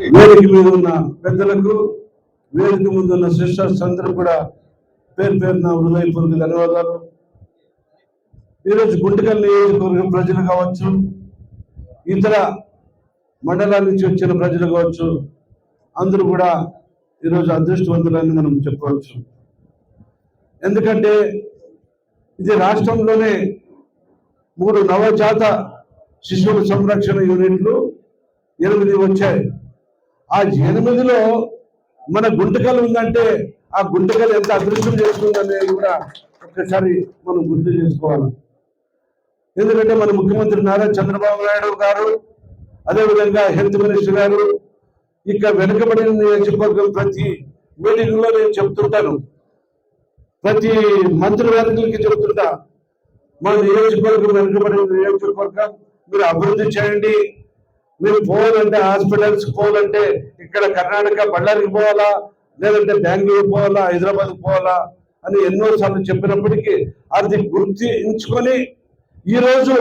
వేదిక మీద ఉన్న పెద్దలకు వేదిక ముందు ఉన్న సిస్టర్స్ అందరూ కూడా పేరు పేరున హృదయపూర్వక ధన్యవాదాలు. ఈరోజు గుంటకల్ నియోజకవర్గం ప్రజలు కావచ్చు ఇతర మండలాల నుంచి వచ్చిన ప్రజలు కావచ్చు అందరూ కూడా ఈరోజు అదృష్టవంతులని మనం చెప్పవచ్చు ఎందుకంటే ఇది రాష్ట్రంలోనే మూడు నవజాత శిశువుల సంరక్షణ యూనిట్లు ఎనిమిది వచ్చాయి. ఆ ఎనిమిదిలో మన గుంటకలు ఉందంటే ఆ గుంటకలు ఎంత అదృష్టం చేస్తుందనేది కూడా ఒక్కసారి మనం గుర్తు చేసుకోవాలి. ఎందుకంటే మన ముఖ్యమంత్రి నారా చంద్రబాబు నాయుడు గారు అదేవిధంగా హెల్త్ మినిస్టర్ గారు ఇక వెనుకబడిన నియోజకవర్గం ప్రతి మీటింగ్లో నేను చెప్తుంటాను. ప్రతి మంత్రి వర్గులకి చెప్తుంటా మన నియోజకవర్గం వెనుకబడిన నియోజకవర్గం మీరు అభివృద్ధి చేయండి మీరు పోవాలంటే హాస్పిటల్స్ పోవాలంటే ఇక్కడ కర్ణాటక బళ్ళారికి పోవాలా? లేదంటే బెంగళూరు పోవాలా? హైదరాబాద్ పోవాలా? అని ఎన్నో సార్లు చెప్పినప్పటికీ అది గుర్తించుకొని ఈరోజు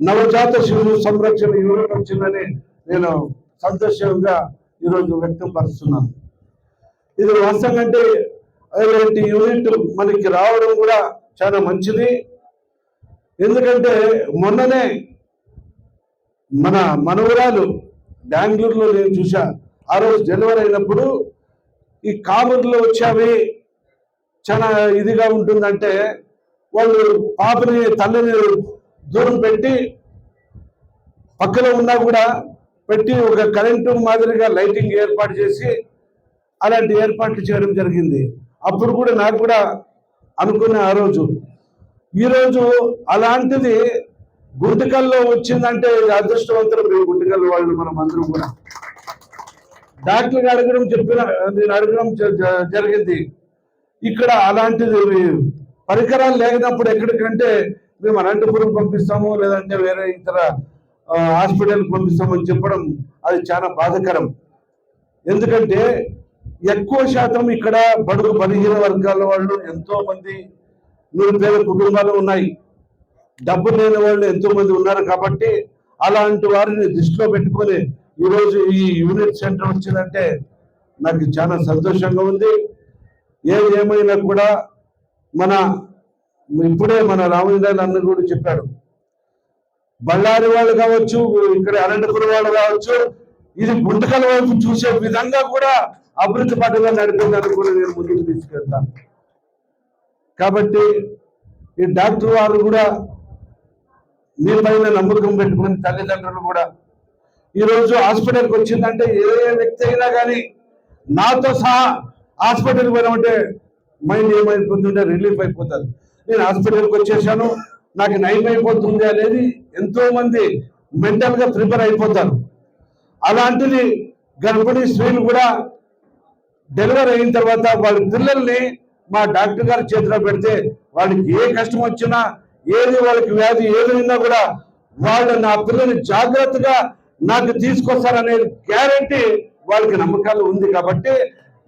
నవజాత శిశు సంరక్షణ యూనిట్ వచ్చిందని నేను సంతోషంగా ఈరోజు వ్యక్తం పరుస్తున్నాను ఇది వాస్తవం అంటే అలాంటి యూనిట్ మనకి రావడం కూడా చాలా మంచిది. ఎందుకంటే మొన్ననే మన మనవరాలు బెంగళూరులో నేను చూసా ఆ రోజు డెలివరీ అయినప్పుడు ఈ కామర్లో వచ్చేవి చాలా ఇదిగా ఉంటుందంటే వాళ్ళు పాపని తల్లిని దూరం పెట్టి పక్కన ఉన్నా కూడా పెట్టి ఒక కరెంటు మాదిరిగా లైటింగ్ ఏర్పాటు చేసి అలాంటి ఏర్పాట్లు చేయడం జరిగింది. అప్పుడు కూడా నాకు కూడా అనుకున్న ఆ రోజు. ఈరోజు అలాంటిది గుంటకల్లో వచ్చిందంటే అదృష్టవంతులు మేము గుంటకల్ వాళ్ళు మనం అందరం కూడా. డాక్టర్ అడగడం చెప్పిన నేను అడగడం జ- జ- జరిగింది. ఇక్కడ అలాంటిది పరికరాలు లేనప్పుడు ఎక్కడికంటే మేము అనంతపురం పంపిస్తాము లేదంటే వేరే ఇతర హాస్పిటల్కి పంపిస్తామని చెప్పడం అది చాలా బాధకరం. ఎందుకంటే ఎక్కువ శాతం ఇక్కడ బడుగు బలహీన వర్గాల వాళ్ళు ఎంతో మంది నిరుపేద కుటుంబాలు ఉన్నాయి. డబ్బు లేని వాళ్ళు ఎంతో మంది ఉన్నారు కాబట్టి అలాంటి వారిని దృష్టిలో పెట్టుకొని ఈరోజు ఈ యూనిట్ సెంటర్ వచ్చిందంటే నాకు చాలా సంతోషంగా ఉంది. ఏది ఏమైనా కూడా మన ఇప్పుడే మన రామచంద్ర అన్న కూడా చెప్పాడు. బళ్ళారి వాళ్ళు కావచ్చు ఇక్కడ అనంతపురం వాళ్ళు కావచ్చు ఇది గుంటకల వైపు చూసే విధంగా కూడా అభివృద్ధి పట్టుగా నడిపిందని కూడా నేను ముందుకు తీసుకెళ్తాను. కాబట్టి ఈ డాక్టర్ వారు కూడా మీ పైన నమ్మకం పెట్టుకుని తల్లిదండ్రులు కూడా. ఈరోజు హాస్పిటల్కి వచ్చిందంటే ఏ వ్యక్తి అయినా కానీ నాతో సహా హాస్పిటల్కి పోయినామంటే మైండ్ ఏమైపోతుంటే రిలీఫ్ అయిపోతుంది. నేను హాస్పిటల్కి వచ్చేసాను నాకు నయం అయిపోతుంది అనేది ఎంతో మంది ప్రిపేర్ అయిపోతారు. అలాంటిది గర్భిణీ స్త్రీలు కూడా డెలివరీ అయిన తర్వాత వాళ్ళ పిల్లల్ని మా డాక్టర్ గారి చేతిలో పెడితే వాళ్ళకి ఏ కష్టం వచ్చినా ఏది వాళ్ళకి వ్యాధి ఏదైనా కూడా వాళ్ళు నా పిల్లని జాగ్రత్తగా నాకు తీసుకొస్తారనే గ్యారంటీ వాళ్ళకి నమ్మకాలు ఉంది కాబట్టి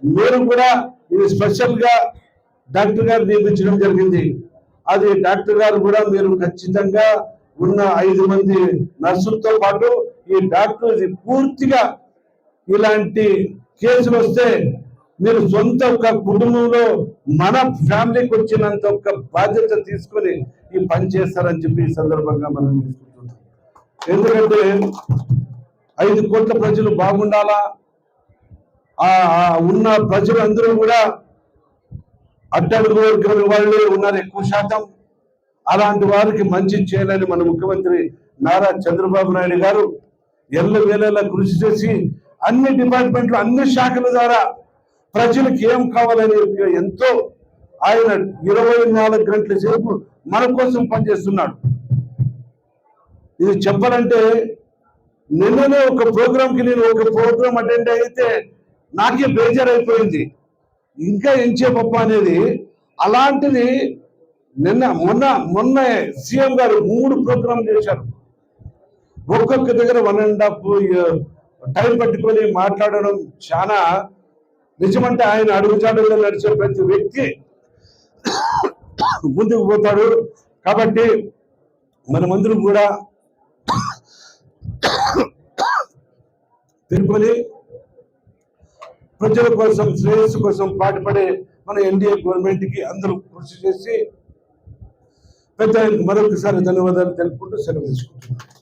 మీరు కూడా ఇది స్పెషల్గా డాక్టర్ గారు నియమించడం జరిగింది. అది డాక్టర్ గారు కూడా మీరు ఖచ్చితంగా ఉన్న ఐదు మంది నర్సులతో పాటు ఈ డాక్టర్ ఇది పూర్తిగా ఇలాంటి కేసులు వస్తే మీరు సొంత ఒక కుటుంబంలో మన ఫ్యామిలీకి వచ్చినంత ఒక బాధ్యత తీసుకొని ఈ పని చేస్తారని చెప్పి ఈ సందర్భంగా మనం తీసుకుంటున్నాం. ఎందుకంటే ఐదు కోట్ల ప్రజలు బాగుండాలా? ఆ ఉన్న ఉన్న ప్రజలందరూ కూడా అట్టడుగు వర్గం వాళ్ళే ఉన్నారు ఎక్కువ శాతం. అలాంటి వారికి మంచి చేయాలని మన ముఖ్యమంత్రి నారా చంద్రబాబు నాయుడు గారు ఎల్ల వేళలా కృషి చేసి అన్ని డిపార్ట్మెంట్లు అన్ని శాఖల ద్వారా ప్రజలకు ఏం కావాలని ఎంతో ఆయన ఇరవై నాలుగు గంటల సేపు మన కోసం పనిచేస్తున్నాడు. ఇది చెప్పాలంటే నిన్ననే ఒక ప్రోగ్రాంకి నేను ఒక ప్రోగ్రామ్ అటెండ్ అయితే నాకే బేజారైపోయింది. ఇంకా ఏం చెప్పప్ప అనేది అలాంటిది నిన్న మొన్న మొన్న సీఎం గారు మూడు ప్రోగ్రాం చేశారు. ఒక్కొక్క దగ్గర వన్ అండ్ హాఫ్ టైం పట్టుకొని మాట్లాడడం చాలా నిజమంటే ఆయన అడుగుజాడల్లో నడిచే ప్రతి వ్యక్తి ముందుకు పోతాడు. కాబట్టి మనమందరం కూడా తిరుపతి ప్రజల కోసం శ్రేయస్సు కోసం పాటుపడే మన ఎన్డీఏ గవర్నమెంట్కి అందరూ కృషి చేసి పెద్ద మరొకసారి ధన్యవాదాలు తెలుపుకుంటూ సెలవు తీసుకుంటున్నాను.